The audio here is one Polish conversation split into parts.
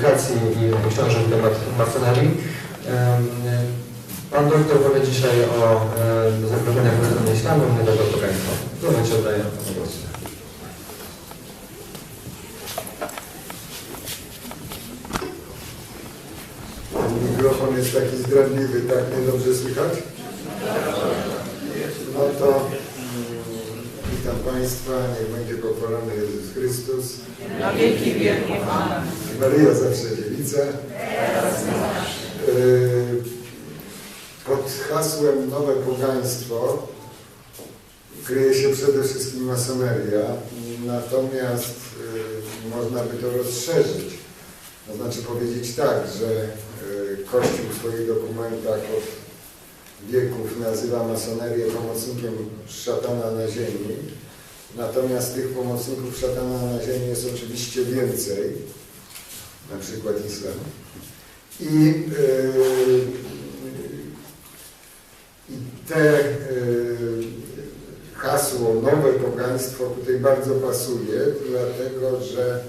publikacji i książek do masonerii. Pan doktor powie dzisiaj o zagrożeniach strony islamu i pogaństwa. W tym momencie oddaję głos. Mikrofon jest taki zdradliwy, tak mnie dobrze słychać? No to witam Państwa, niech będzie pochwalony Jezus Chrystus. Na wieki wielkie Pana. Maryja zawsze dziewica. Yy, Pod hasłem Nowe Pogaństwo kryje się przede wszystkim masoneria, natomiast yy, można by to rozszerzyć. To znaczy powiedzieć tak, że yy, Kościół w swoich dokumentach od wieków nazywa masonerię pomocnikiem szatana na ziemi, natomiast tych pomocników szatana na ziemi jest oczywiście więcej, na przykład islam. I, yy, i te yy, hasło nowe pogaństwo tutaj bardzo pasuje, dlatego że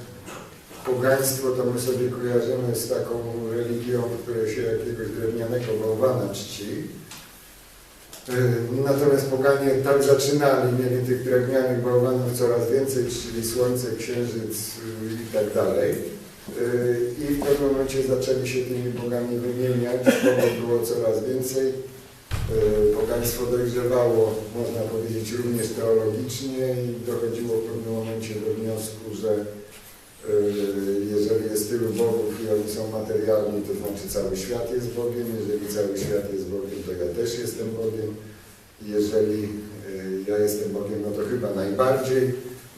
pogaństwo to my sobie kojarzymy z taką religią, w której się jakiegoś drewnianego bałwana czci. Yy, Natomiast poganie tak zaczynali, mieli tych drewnianych bałwanów coraz więcej, czyli słońce, księżyc yy, i tak dalej. Yy, I w pewnym momencie zaczęli się tymi bogami wymieniać, bogów było coraz więcej. Pogaństwo dojrzewało, można powiedzieć, również teologicznie i dochodziło w pewnym momencie do wniosku, że jeżeli jest tylu bogów i oni są materialni, to znaczy cały świat jest Bogiem, jeżeli cały świat jest Bogiem, to ja też jestem Bogiem. Jeżeli yy, ja jestem Bogiem, no to chyba najbardziej.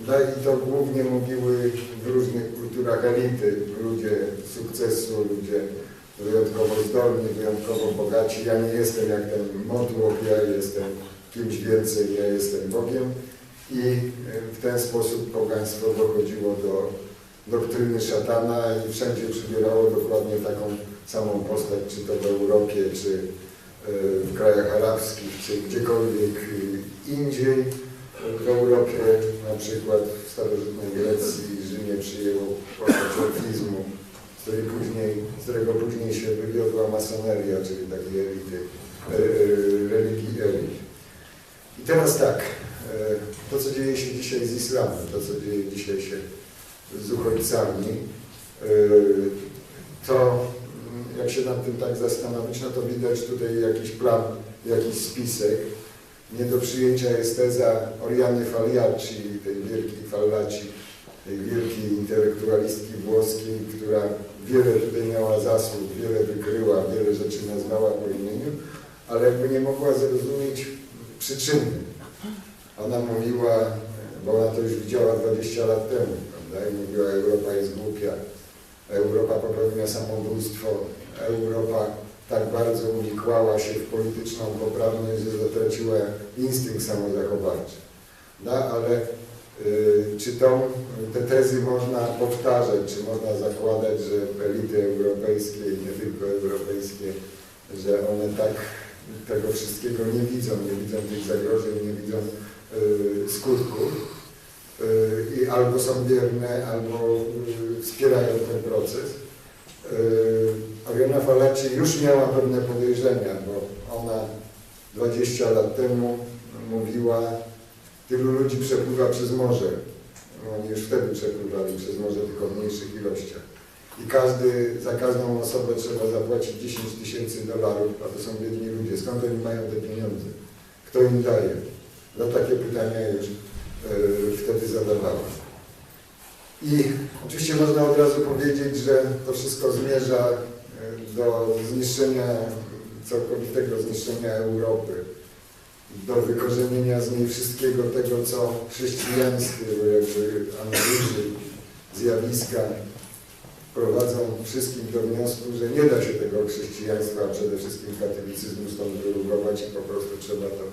No i to głównie mówiły w różnych kulturach elity, ludzie sukcesu, ludzie wyjątkowo zdolni, wyjątkowo bogaci. Ja nie jestem jak ten modłoch, ja jestem kimś więcej, ja jestem Bogiem. I y, w ten sposób pogaństwo dochodziło do doktryny szatana i wszędzie przybierało dokładnie taką samą postać, czy to w Europie, czy y, w krajach arabskich, czy gdziekolwiek y, indziej w Europie, na przykład w starożytnej Grecji, Rzymie przyjęło postać orfizmu, z, później, z którego później się wywiodła masoneria, czyli takiej elity, e, e, religii elit. I teraz tak, e, to co dzieje się dzisiaj z islamem, to co dzieje dzisiaj się z uchodźcami, e, to mm, jak się nad tym tak zastanowić, no to widać tutaj jakiś plan, jakiś spisek, nie do przyjęcia jest teza Oriany Faliaci, tej wielkiej Fallaci, tej wielkiej intelektualistki włoskiej, która wiele tutaj miała zasług, wiele wykryła, wiele rzeczy nazwała po imieniu, ale jakby nie mogła zrozumieć przyczyny. Ona mówiła, bo ona to już widziała 20 lat temu, prawda? I mówiła, Europa jest głupia, Europa popełnia samobójstwo, Europa tak bardzo uwikłała się w polityczną poprawność, że zatraciła instynkt samozachowawczy. No, ale y, czy tą, te tezy można powtarzać, czy można zakładać, że elity europejskie i nie tylko europejskie, że one tak tego wszystkiego nie widzą, nie widzą tych zagrożeń, nie widzą y, skutków i albo są bierne, albo y, wspierają ten proces. Y, Ariana Falaci już miała pewne podejrzenia, bo ona 20 lat temu mówiła, tylu ludzi przepływa przez morze. Oni już wtedy przepływali przez morze, tylko w mniejszych ilościach. I każdy, za każdą osobę trzeba zapłacić 10 tysięcy dolarów, a to są biedni ludzie. Skąd oni mają te pieniądze? Kto im daje? No takie pytania już wtedy zadawała. I oczywiście można od razu powiedzieć, że to wszystko zmierza do zniszczenia, całkowitego zniszczenia Europy, do wykorzenienia z niej wszystkiego tego, co chrześcijańskie, bo jakby analizy, zjawiska prowadzą wszystkich do wniosku, że nie da się tego chrześcijaństwa, a przede wszystkim katolicyzmu stąd wyrugować i po prostu trzeba to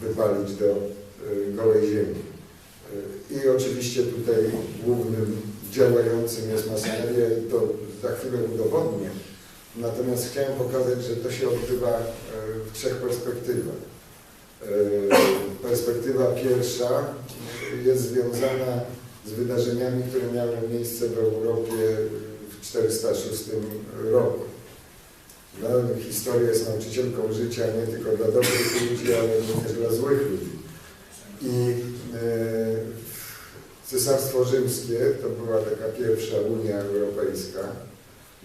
wypalić do y, gołej ziemi. I oczywiście tutaj głównym działającym jest masoneria i to za chwilę udowodnię. Natomiast chciałem pokazać, że to się odbywa e, w trzech perspektywach. E, perspektywa pierwsza jest związana z wydarzeniami, które miały miejsce w Europie w 406 roku. No, historia jest nauczycielką życia nie tylko dla dobrych ludzi, ale również dla złych ludzi. I Cesarstwo Rzymskie to była taka pierwsza Unia Europejska.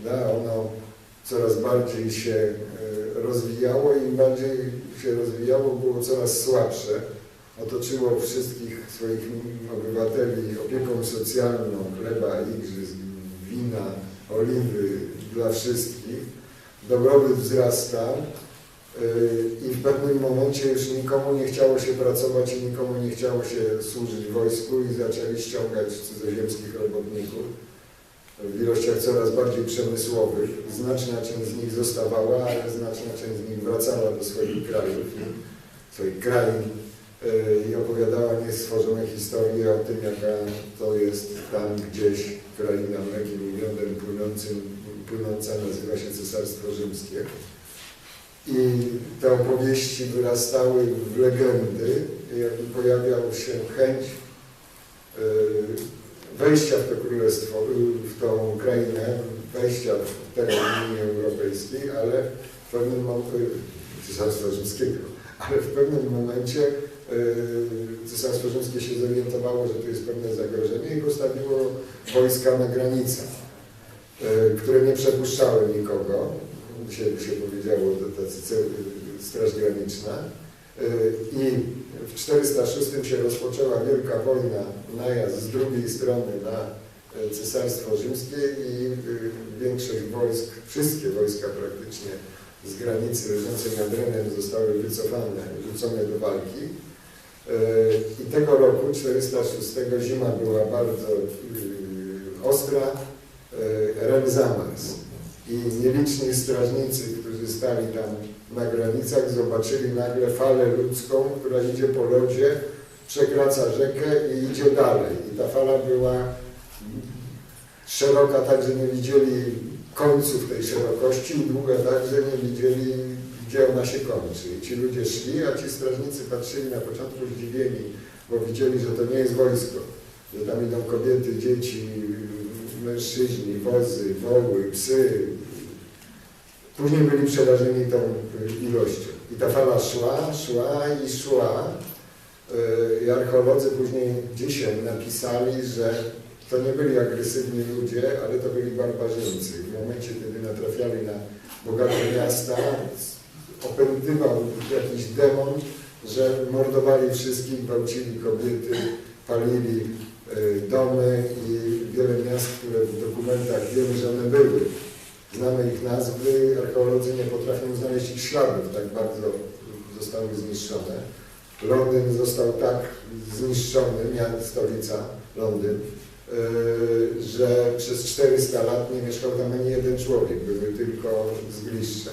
No, ono coraz bardziej się e, rozwijało i im bardziej się rozwijało, było coraz słabsze. Otoczyło wszystkich swoich obywateli opieką socjalną, chleba, igrzysk, wina, oliwy dla wszystkich. Dobrobyt wzrasta yy, i w pewnym momencie już nikomu nie chciało się pracować i nikomu nie chciało się służyć wojsku i zaczęli ściągać cudzoziemskich robotników w ilościach coraz bardziej przemysłowych. Znaczna część z nich zostawała, ale znaczna część z nich wracała do swoich krajów swoich krain yy, i opowiadała niestworzone historie o tym, jaka to jest tam gdzieś kraina mlekiem i miodem płynącym, płynąca nazywa się Cesarstwo Rzymskie. I te opowieści wyrastały w legendy, jakby pojawiała się chęć yy, wejścia w to królestwo, yy, w tą krainę, wejścia w teren Unii Europejskiej, ale w pewnym momencie, Cesarstwa Rzymskiego, ale w pewnym momencie yy, Cesarstwo Rzymskie się zorientowało, że tu jest pewne zagrożenie i postawiło wojska na granicach, yy, które nie przepuszczały nikogo. Dzisiaj by się powiedziało, tacy straż graniczna. Yy, I w 406 się rozpoczęła wielka wojna, najazd z drugiej strony na e, Cesarstwo Rzymskie i yy, większość wojsk, wszystkie wojska praktycznie z granicy leżącej nad Renem zostały wycofane, rzucone do walki. Yy, I tego roku, 406, zima była bardzo ostra, Ren zamarzł. I nieliczni strażnicy, którzy stali tam na granicach, zobaczyli nagle falę ludzką, która idzie po lodzie, przekracza rzekę i idzie dalej. I ta fala była szeroka tak, że nie widzieli końców tej szerokości i długa tak, że nie widzieli, gdzie ona się kończy. I ci ludzie szli, a ci strażnicy patrzyli na początku zdziwieni, bo widzieli, że to nie jest wojsko, że tam idą kobiety, dzieci, mężczyźni, wozy, woły, psy. Później byli przerażeni tą y, ilością. I ta fala szła, szła i szła. Y, I archeolodzy później dzisiaj napisali, że to nie byli agresywni ludzie, ale to byli barbarzyńcy. W momencie, kiedy natrafiali na bogate miasta, opętywał jakiś demon, że mordowali wszystkich, gwałcili kobiety, palili y, domy i wiele miast, które w dokumentach wiemy, że one były. Znamy ich nazwy, archeolodzy nie potrafią znaleźć ich śladów, tak bardzo zostały zniszczone. Londyn został tak zniszczony, miast, stolica Londyn, yy, że przez 400 lat nie mieszkał tam ani jeden człowiek, były tylko zgliszcza.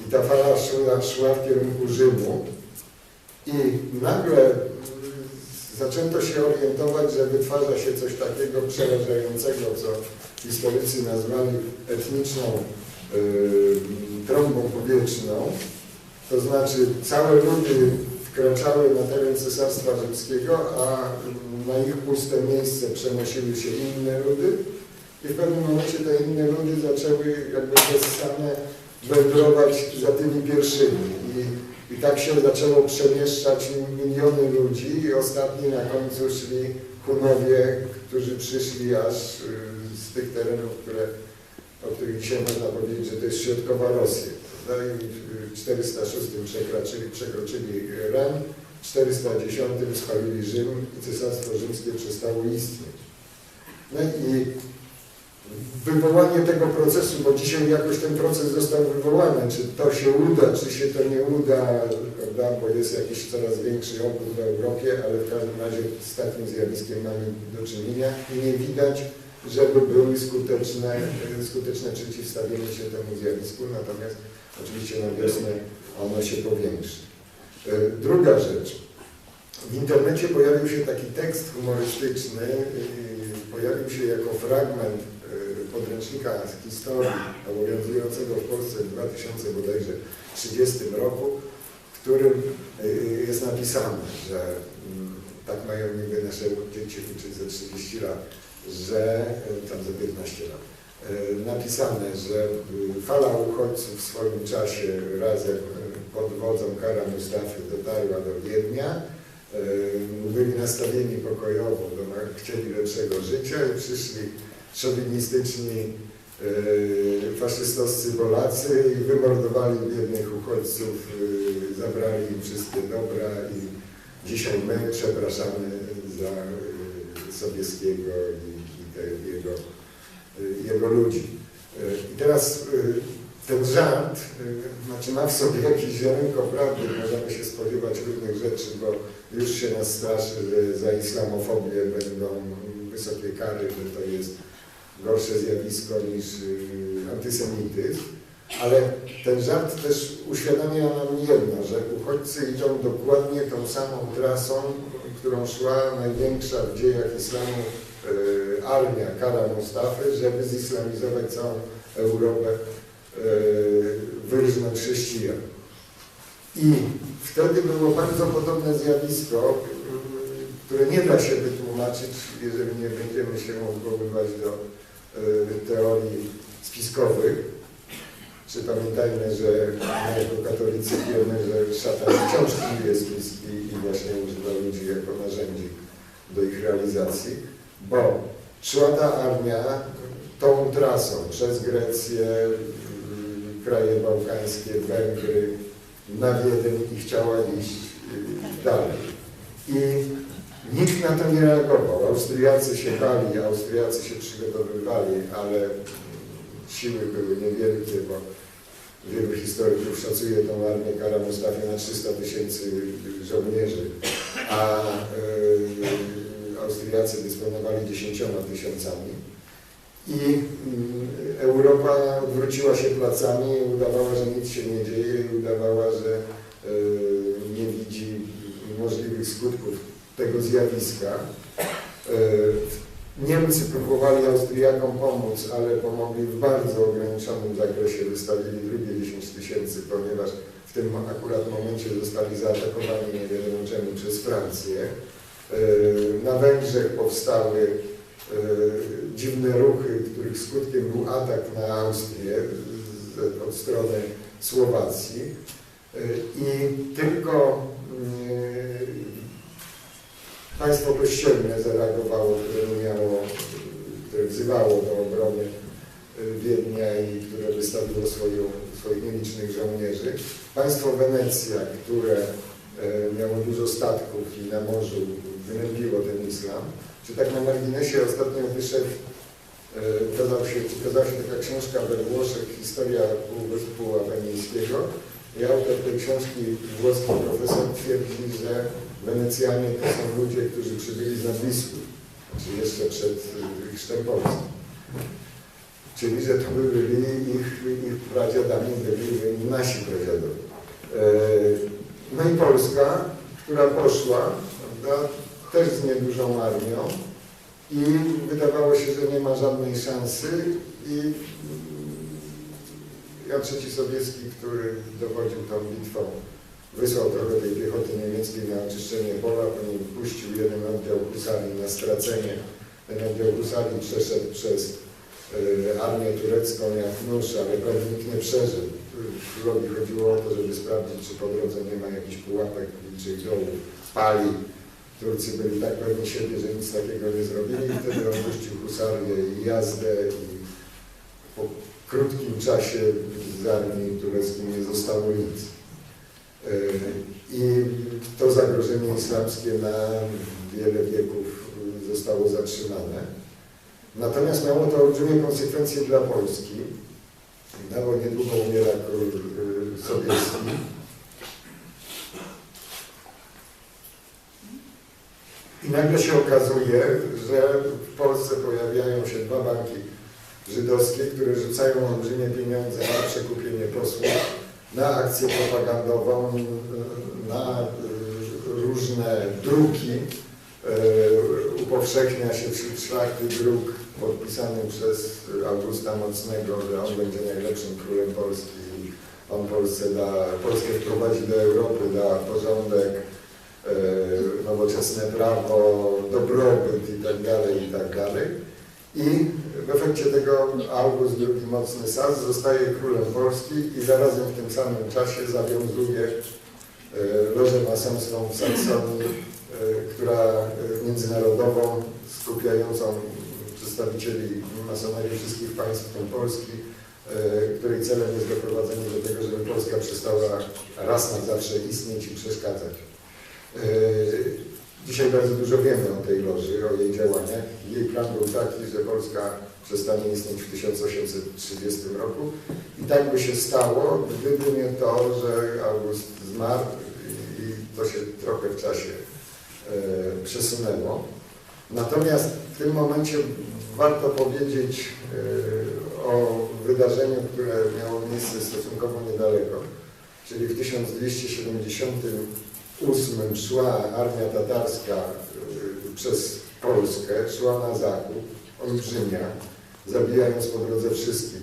I ta fala szła, w kierunku Rzymu i nagle zaczęto się orientować, że wytwarza się coś takiego przerażającego, co historycy nazwali etniczną yy, trąbą powietrzną. To znaczy całe ludy wkraczały na teren Cesarstwa Rzymskiego, a na ich puste miejsce przenosiły się inne ludy i w pewnym momencie te inne ludy zaczęły jakby bezsane wędrować za tymi pierwszymi. I tak się zaczęło przemieszczać miliony ludzi i ostatni na końcu szli Hunowie, którzy przyszli aż y, z tych terenów, które, o których dzisiaj można powiedzieć, że to jest środkowa Rosja. No i w 406 przekroczyli, przekroczyli Ren, w 410 spalili Rzym i Cesarstwo Rzymskie przestało istnieć. No i wywołanie tego procesu, bo dzisiaj jakoś ten proces został wywołany, czy to się uda, czy się to nie uda, prawda, bo jest jakiś coraz większy obrót w Europie, ale w każdym razie z takim zjawiskiem mamy do czynienia i nie widać, żeby były skuteczne, skuteczne przeciwstawienie się temu zjawisku, natomiast oczywiście na wiosnę ono się powiększy. E, Druga rzecz. W internecie pojawił się taki tekst humorystyczny, y, pojawił się jako fragment podręcznika z historii obowiązującego w Polsce w 2000 bodajże 30 roku, w którym y, jest napisane, że mm, tak mają niby nasze dzieci uczyć za 30 lat, że y, tam za 15 lat, napisane, że y, fala uchodźców w swoim czasie razem y, pod wodzą Kara Mustafy dotarła do Wiednia. Y, Byli nastawieni pokojowo, chcieli lepszego życia i przyszli szowinistyczni y, faszystowscy Polacy i wymordowali biednych uchodźców, y, zabrali im wszystkie dobra i dzisiaj my przepraszamy za y, Sobieskiego i, i jego, jego ludzi. I teraz ten żart znaczy ma w sobie jakieś ziarenko prawdy, możemy się spodziewać różnych rzeczy, bo już się nas straszy, że za islamofobię będą wysokie kary, że to jest gorsze zjawisko niż y, antysemityzm, ale ten żart też uświadamia nam jedno, że uchodźcy idą dokładnie tą samą trasą, którą szła największa w dziejach islamu y, armia Kara Mustafy, żeby zislamizować całą Europę, y, wyrżnąć chrześcijan. I wtedy było bardzo podobne zjawisko, które nie da się wytłumaczyć, jeżeli nie będziemy się odwoływać do teorii spiskowych. Czy pamiętajmy, że my jako katolicy wiemy, że szatan wciąż knuje spiski i właśnie używa ludzi jako narzędzi do ich realizacji, bo szła ta armia tą trasą przez Grecję, y, kraje bałkańskie, Węgry, na Wiedeń i chciała iść y, dalej. I nikt na to nie reagował. Austriacy się bali, Austriacy się przygotowywali, ale siły były niewielkie, bo wielu historyków szacuje tą armię Kara Mustafi na 300 tysięcy żołnierzy, a y, Austriacy dysponowali 10 tysiącami. I mm, Europa odwróciła się placami, udawała, że nic się nie dzieje, udawała, że y, nie widzi możliwych skutków tego zjawiska. Y, Niemcy próbowali Austriakom pomóc, ale pomogli w bardzo ograniczonym zakresie, wystawili drugie 10 tysięcy, ponieważ w tym akurat momencie zostali zaatakowani nie wiadomo czemu przez Francję. Y, Na Węgrzech powstały y, dziwne ruchy, których skutkiem był atak na Austrię od strony Słowacji. I tylko y, państwo kościelne zareagowało, które miało, które wzywało do obrony y, Wiednia i które wystawiło swoją, swoich nielicznych żołnierzy. Państwo Wenecja, które e, miało dużo statków i na morzu wynębiło ten islam. Czy tak na marginesie ostatnio wyszedł, e, ukazał się, ukazała się taka książka we Włoszech, historia Półwyspu Apenińskiego. I autor tej książki, włoski profesor, twierdzi, że Wenecjanie to są ludzie, którzy przybyli z Nadwisły, znaczy jeszcze przed y, chrztem Polski. Czyli, że to byli ich, ich pradziadami, byli nasi pradziadowie. E, No i Polska, która poszła, prawda, też z niedużą armią i wydawało się, że nie ma żadnej szansy i mm, Jan III Sobieski, który dowodził tą bitwą, wysłał trochę tej piechoty niemieckiej na oczyszczenie pola, potem puścił jeden oddział husarii na stracenie. Ten oddział husarii przeszedł przez y, armię turecką jak nóż, ale prawie nikt nie przeżył. Królowi chodziło o to, żeby sprawdzić, czy po drodze nie ma jakichś pułapek, wilczych dołów, pali. Turcy byli tak pewni siebie, że nic takiego nie zrobili i wtedy on puścił husarię i jazdę i po krótkim czasie z armii tureckiej nie zostało nic. I to zagrożenie islamskie na wiele wieków yy, zostało zatrzymane. Natomiast miało to olbrzymie konsekwencje dla Polski. Dało niedługo umiera król yy, Sobieski. I nagle się okazuje, że w Polsce pojawiają się dwa banki żydowskie, które rzucają olbrzymie pieniądze na przekupienie posłów, na akcję propagandową, na y, różne druki. Y, Upowszechnia się wśród szlachty druk podpisany przez Augusta Mocnego, że on będzie najlepszym królem Polski i on Polsce da, Polskę wprowadzi do Europy, da porządek, y, nowoczesne prawo, dobrobyt i tak dalej, i tak. I w efekcie tego August II Mocny Sas zostaje królem Polski i zarazem w tym samym czasie zawiązuje e, lożę masonską w Saksonii, e, która e, międzynarodową, skupiającą przedstawicieli masonerii wszystkich państw, w tym Polski, której celem jest doprowadzenie do tego, żeby Polska przestała raz na zawsze istnieć i przeszkadzać. Dzisiaj bardzo dużo wiemy o tej loży, o jej działaniach. Jej plan był taki, że Polska przestanie istnieć w 1830 roku i tak by się stało, gdyby nie to, że August zmarł i to się trochę w czasie e, przesunęło. Natomiast w tym momencie warto powiedzieć e, o wydarzeniu, które miało miejsce stosunkowo niedaleko, czyli w 1278 szła armia tatarska y, przez Polskę, szła na zachód, olbrzymia, zabijając po drodze wszystkich,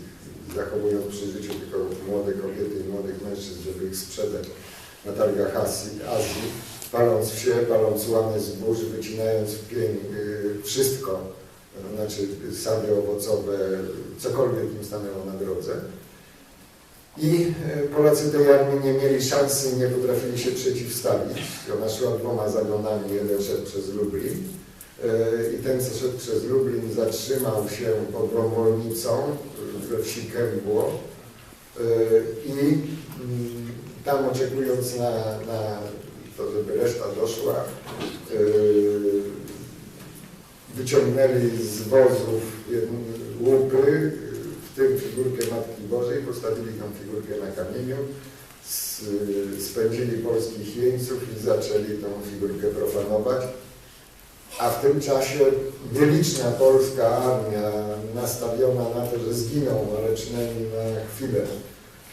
zachowując przy życiu tylko młode kobiety i młodych mężczyzn, żeby ich sprzedać na targach Azji, Azji paląc wsie, paląc łany zbóż, wycinając w pień y, wszystko, znaczy sady owocowe, cokolwiek im stanęło na drodze. I e, Polacy tej armii nie mieli szansy, nie potrafili się przeciwstawić. Ona szła dwoma zagonami, jeden szedł przez Lublin. E, I ten, co szedł przez Lublin, zatrzymał się pod Wąwolnicą we wsi Kębło. E, I mm, tam oczekując na, na to, żeby reszta doszła, wyciągnęli z wozów łupy, w tym figurkę Matki Bożej, postawili tą figurkę na kamieniu, spędzili polskich jeńców i zaczęli tą figurkę profanować. A w tym czasie nieliczna polska armia nastawiona na to, że zginą, ale przynajmniej na chwilę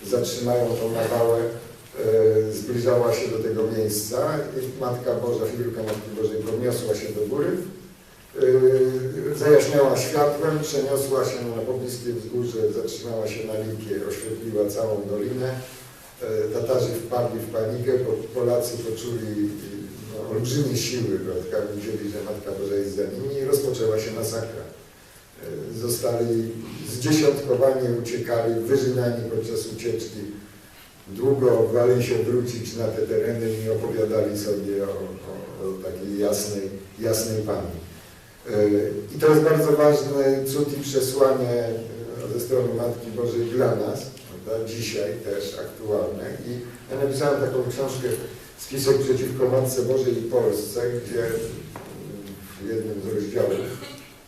zatrzymają tą nawałę, e, zbliżała się do tego miejsca i Matka Boża, figurka Matki Bożej podniosła się do góry, zajaśniała światłem, przeniosła się na pobliskie wzgórze, zatrzymała się na Likie, oświetliła całą dolinę. E, Tatarzy wpadli w panikę, po- Polacy poczuli no, olbrzymie siły, prawda, widzieli, że Matka Boża jest za nimi i rozpoczęła się masakra. E, Zostali zdziesiątkowani, uciekali, wyżynani podczas ucieczki. Długo bali się wrócić na te tereny i opowiadali sobie o, o, o takiej jasnej, jasnej Pani. I to jest bardzo ważny cud i przesłanie e, ze strony Matki Bożej dla nas, prawda, dzisiaj też aktualne. I ja napisałem taką książkę Spisek przeciwko Matce Bożej i Polsce, gdzie w jednym z rozdziałów,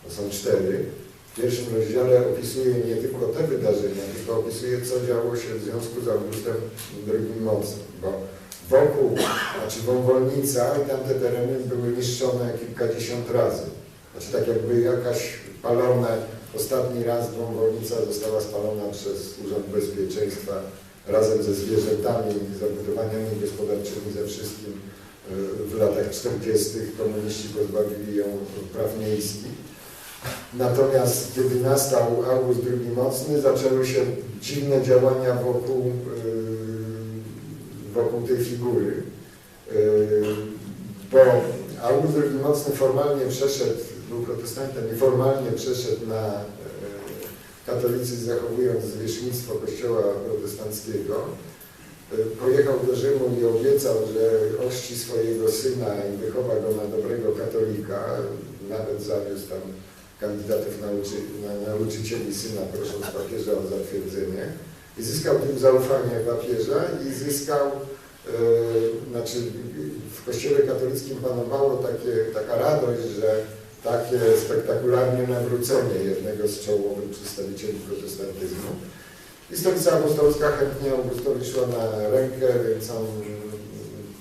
to są cztery, w pierwszym rozdziale opisuje nie tylko te wydarzenia, tylko opisuje, co działo się w związku z Augustem II Mocnym, bo wokół, znaczy Wąwolnica i tamte tereny były niszczone kilkadziesiąt razy. Znaczy tak jakby jakaś palone, ostatni raz Wąwolnica została spalona przez Urząd Bezpieczeństwa razem ze zwierzętami, zabudowaniami gospodarczymi, ze wszystkim y, w latach 40. komuniści pozbawili ją praw miejskich. Natomiast kiedy nastał August II Mocny, zaczęły się dziwne działania wokół, yy, wokół tej figury. Yy, Bo August II Mocny formalnie przeszedł, był protestantem i formalnie przeszedł na yy, katolicyzm, zachowując zwierzchnictwo kościoła protestanckiego. Yy, Pojechał do Rzymu i obiecał, że ochrzci swojego syna i wychowa go na dobrego katolika. Nawet zawiózł tam kandydatów nauczy, na nauczycieli syna, prosząc papieża o zatwierdzenie. I zyskał tym zaufanie papieża i zyskał, e, znaczy w kościele katolickim panowało takie, taka radość, że takie spektakularne nawrócenie jednego z czołowych przedstawicieli protestantyzmu. I stolica apostolska chętnie Augustowi szła na rękę, więc on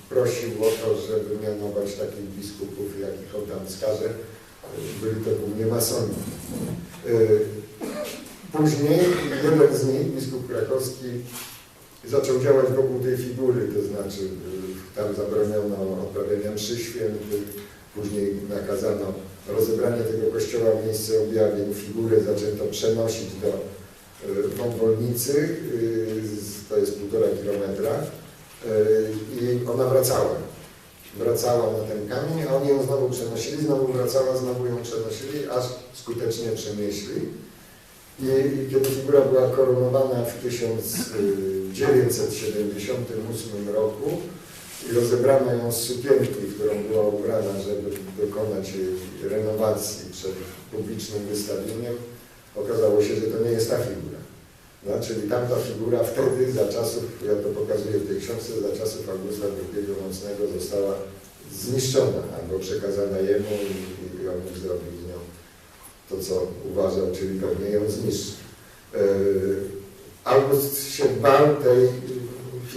prosił o to, żeby mianować takich biskupów, jakich on tam wskaże. Byli to głównie masoni. Y, Później jeden z nich, biskup krakowski, zaczął działać wokół tej figury, to znaczy y, tam zabroniono odprawiania mszy świętych, później nakazano rozebranie tego kościoła w miejsce objawień, figurę zaczęto przenosić do y, wąwolnicy, y, z- to jest półtora kilometra y, i ona wracała wracała na ten kamień, a oni ją znowu przenosili, znowu wracała, znowu ją przenosili, aż skutecznie przenieśli. I, I kiedy figura była koronowana w 1978 roku i rozebrano ją z sukienki, którą była ubrana, żeby dokonać jej renowacji przed publicznym wystawieniem, okazało się, że to nie jest ta figura. No, czyli tamta figura wtedy, za czasów, ja to pokazuję w tej książce, za czasów Augusta II Mocnego została zniszczona albo przekazana jemu i, i on mógł zrobić z nią to, co uważał, czyli pewnie ją zniszczyć. Yy, August się bał tej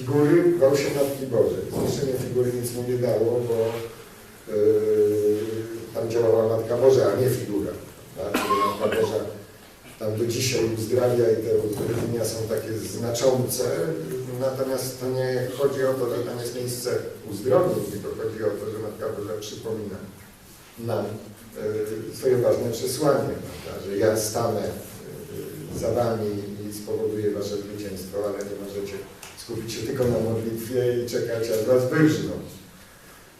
figury, bał się Matki Bożej. Zniszczenie figury nic mu nie dało, bo yy, tam działała Matka Boża, a nie figura. Tak? Matka Boża tam do dzisiaj uzdrawia i te uzdrowienia są takie znaczące, natomiast to nie chodzi o to, że tam jest miejsce uzdrowień, tylko chodzi o to, że Matka Boża przypomina nam y, swoje ważne przesłanie, prawda? że ja stanę y, za wami i spowoduję wasze zwycięstwo, ale nie możecie skupić się tylko na modlitwie i czekać, aż was wyżną.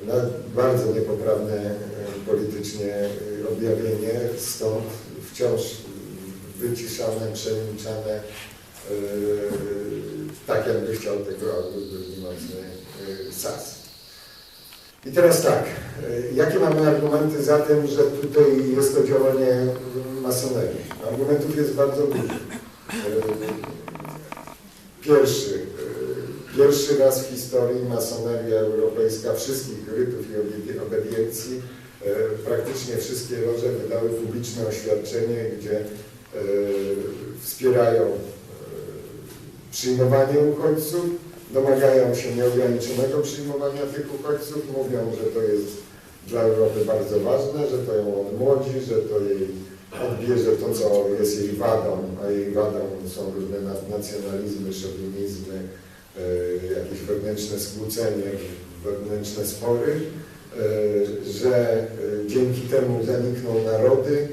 No, bardzo niepoprawne y, politycznie y, objawienie, stąd wciąż wyciszane, przemilczane, yy, tak jakby chciał tego August II Mocny Sas. I teraz tak, jakie mamy argumenty za tym, że tutaj jest to działanie masonerii? Argumentów jest bardzo dużo. Pierwszy, pierwszy raz w historii masoneria europejska wszystkich rytów i obedi- obediencji, yy, praktycznie wszystkie loże wydały publiczne oświadczenie, gdzie E, wspierają e, przyjmowanie uchodźców, domagają się nieograniczonego przyjmowania tych uchodźców, mówią, że to jest dla Europy bardzo ważne, że to ją odmłodzi, że to jej odbierze to, co jest jej wadą, a jej wadą są różne nacjonalizmy, szowinizmy, e, jakieś wewnętrzne skłócenie, wewnętrzne spory, że dzięki temu zanikną narody,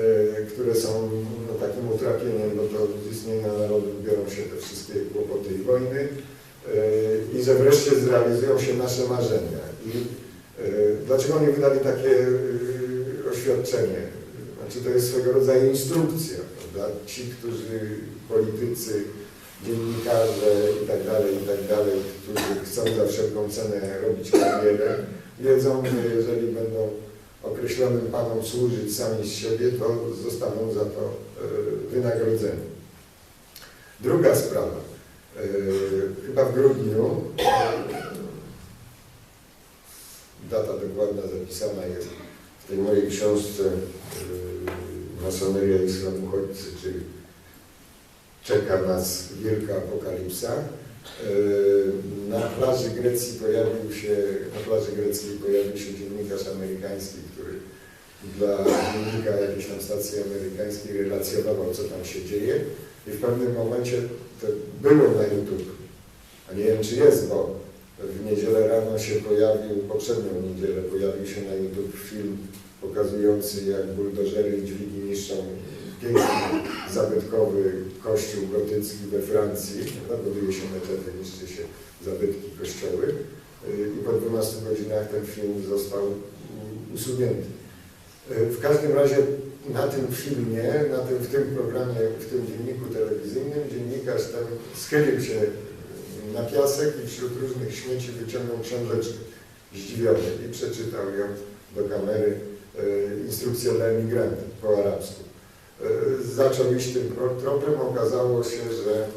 E, które są no, takim utrapieniem, bo to z istnienia narodów biorą się te wszystkie kłopoty i wojny e, i że wreszcie zrealizują się nasze marzenia. I e, dlaczego oni wydali takie oświadczenie? Znaczy to jest swego rodzaju instrukcja, prawda? Ci, którzy, politycy, dziennikarze i tak dalej, i tak dalej, którzy chcą za wszelką cenę robić karierę, wiedzą, że jeżeli będą określonym Panom służyć sami z siebie, to zostaną za to e, wynagrodzeni. Druga sprawa. E, chyba w grudniu, data dokładna zapisana jest w tej mojej książce e, Masoneria i Islam Uchodźcy, czyli czeka nas wielka apokalipsa. Na plaży Grecji pojawił się, na plaży greckiej pojawił się dziennikarz amerykański, który dla dziennika jakiejś tam stacji amerykańskiej relacjonował, co tam się dzieje i w pewnym momencie to było na YouTube, a nie wiem czy jest, bo w niedzielę rano się pojawił, poprzednią niedzielę pojawił się na YouTube film pokazujący jak buldożery i dźwigi niszczą piękny, zabytkowy kościół gotycki we Francji, buduje się meczety, niszczy się zabytki kościoły i po 12 godzinach ten film został usunięty. W każdym razie na tym filmie, na tym, w tym programie, w tym dzienniku telewizyjnym dziennikarz ten schylił się na piasek i wśród różnych śmieci wyciągnął książeczkę zdziwiony i przeczytał ją do kamery y, instrukcję dla emigrantów po arabsku. E, zaczął iść tym tropem. Okazało się, że e,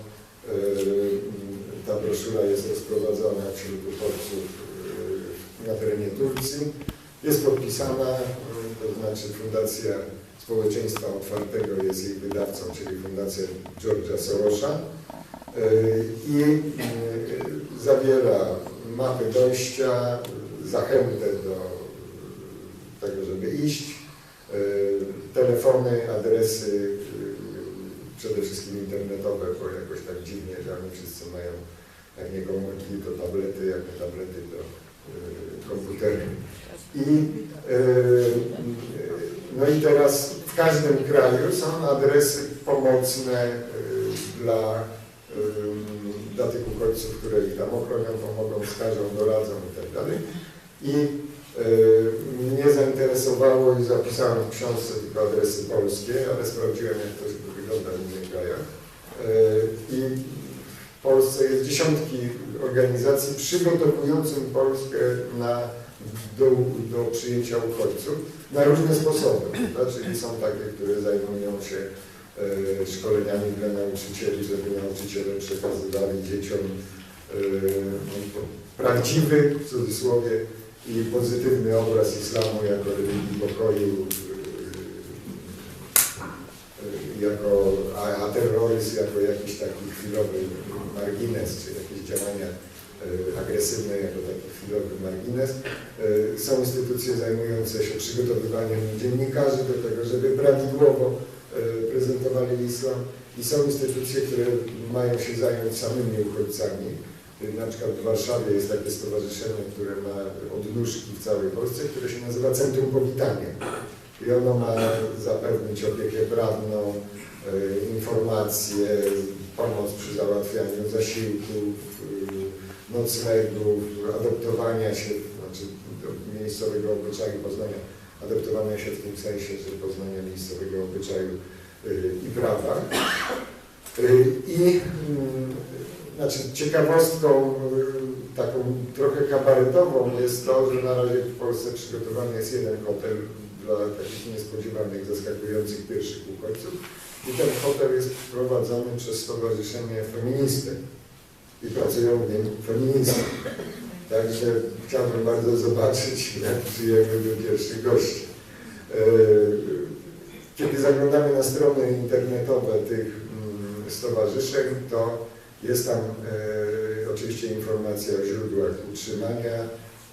ta broszura jest rozprowadzona wśród uchodźców e, na terenie Turcji. Jest podpisana, to znaczy Fundacja Społeczeństwa Otwartego jest jej wydawcą, czyli Fundacja George'a Sorosza i zawiera mapy dojścia, zachętę do tego, żeby iść, telefony, adresy, y, przede wszystkim internetowe, bo jakoś tak dziwnie, że oni wszyscy mają, jak nie komórki, to tablety, jak nie tablety, to y, komputery. I, no i teraz w każdym kraju są adresy pomocne dla, dla tych uchodźców, które ich tam ochronią, pomogą, wskażą, doradzą itd. I mnie zainteresowało i zapisałem w książce tylko adresy polskie, ale sprawdziłem jak to wygląda w innych krajach. E, I w Polsce jest dziesiątki organizacji przygotowujących Polskę na, do, do przyjęcia uchodźców na różne sposoby. Czyli są takie, które zajmują się e, szkoleniami dla nauczycieli, żeby nauczyciele przekazywali dzieciom no, prawdziwy, w cudzysłowie, i pozytywny obraz islamu jako religii pokoju, e, jako, a, a terroryzm jako jakiś taki chwilowy margines, czy jakieś działania e, agresywne jako taki chwilowy margines. Są instytucje zajmujące się przygotowywaniem dziennikarzy do tego, żeby prawidłowo prezentowali islam i są instytucje, które mają się zająć samymi uchodźcami. Na przykład w Warszawie jest takie stowarzyszenie, które ma odnóżki w całej Polsce, które się nazywa Centrum Powitania. I ono ma zapewnić opiekę prawną, e, informacje, pomoc przy załatwianiu zasiłków, e, noclegów, adoptowania się, znaczy do miejscowego obyczaju, poznania, adoptowania się w tym sensie, że poznania miejscowego obyczaju e, i prawa. I mm, znaczy ciekawostką y, taką trochę kabaretową jest to, że na razie w Polsce przygotowany jest jeden hotel dla takich niespodziewanych, zaskakujących pierwszych uchodźców i ten hotel jest prowadzony przez Stowarzyszenie Feministek i pracują w nim feministki. Także chciałbym bardzo zobaczyć, jak przyjemy do pierwszych gości. E, Kiedy zaglądamy na strony internetowe tych mm, stowarzyszeń, to jest tam e, oczywiście informacja o źródłach utrzymania.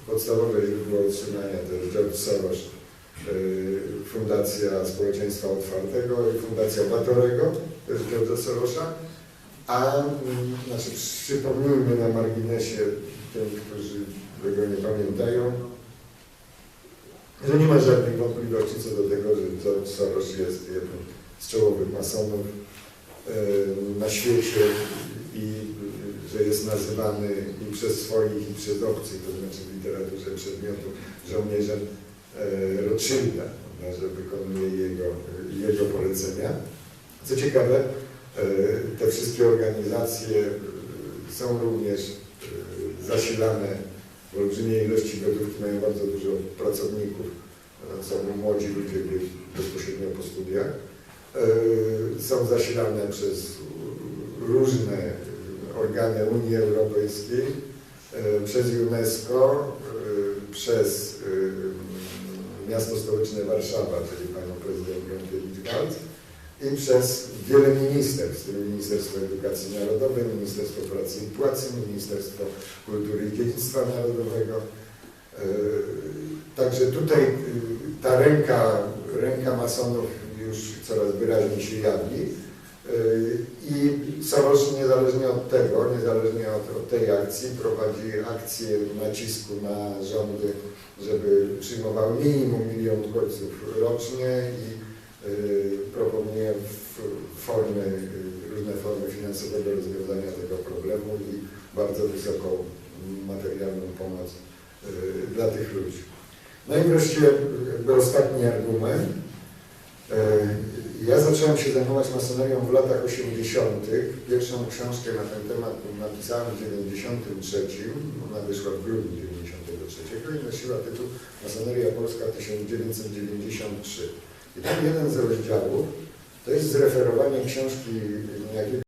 Podstawowe źródło utrzymania to jest George Soros, e, Fundacja Społeczeństwa Otwartego i Fundacja Batorego, to jest George'a Sorosa. A mm, znaczy, przypomnijmy na marginesie tym, którzy tego nie pamiętają, że nie ma żadnych wątpliwości co do tego, że George Soros jest jednym z czołowych masonów e, na świecie i że jest nazywany i przez swoich, i przez obcych, to znaczy w literaturze przedmiotu, żołnierzem e, Rothschilda, że wykonuje jego, jego polecenia. Co ciekawe, e, te wszystkie organizacje e, są również e, zasilane w olbrzymiej ilości gotówki, mają bardzo dużo pracowników, są młodzi ludzie bezpośrednio po studiach, e, są zasilane przez różne organy Unii Europejskiej, e, przez UNESCO, e, przez e, miasto stołeczne Warszawa, czyli panią prezydent Gąkiewicz-Galc i przez wiele ministerstw, Ministerstwo Edukacji Narodowej, Ministerstwo Pracy i Płacy, Ministerstwo Kultury i Dziedzictwa Narodowego. Także tutaj ta ręka, ręka masonów już coraz wyraźniej się jawi. E, I Soros niezależnie od tego, niezależnie od, od tej akcji, prowadzi akcję nacisku na rządy, żeby przyjmowały minimum milion uchodźców rocznie i y, proponuje formy, y, różne formy finansowego rozwiązania tego problemu i bardzo wysoką materialną pomoc y, dla tych ludzi. No i wreszcie jakby ostatni argument. Y, Ja zacząłem się zajmować masonerią w latach 80. Pierwszą książkę na ten temat napisałem w 93. Ona wyszła w grudniu 93 i nosiła tytuł Masoneria Polska 1993. I tam jeden z rozdziałów to jest zreferowanie książki niejakiego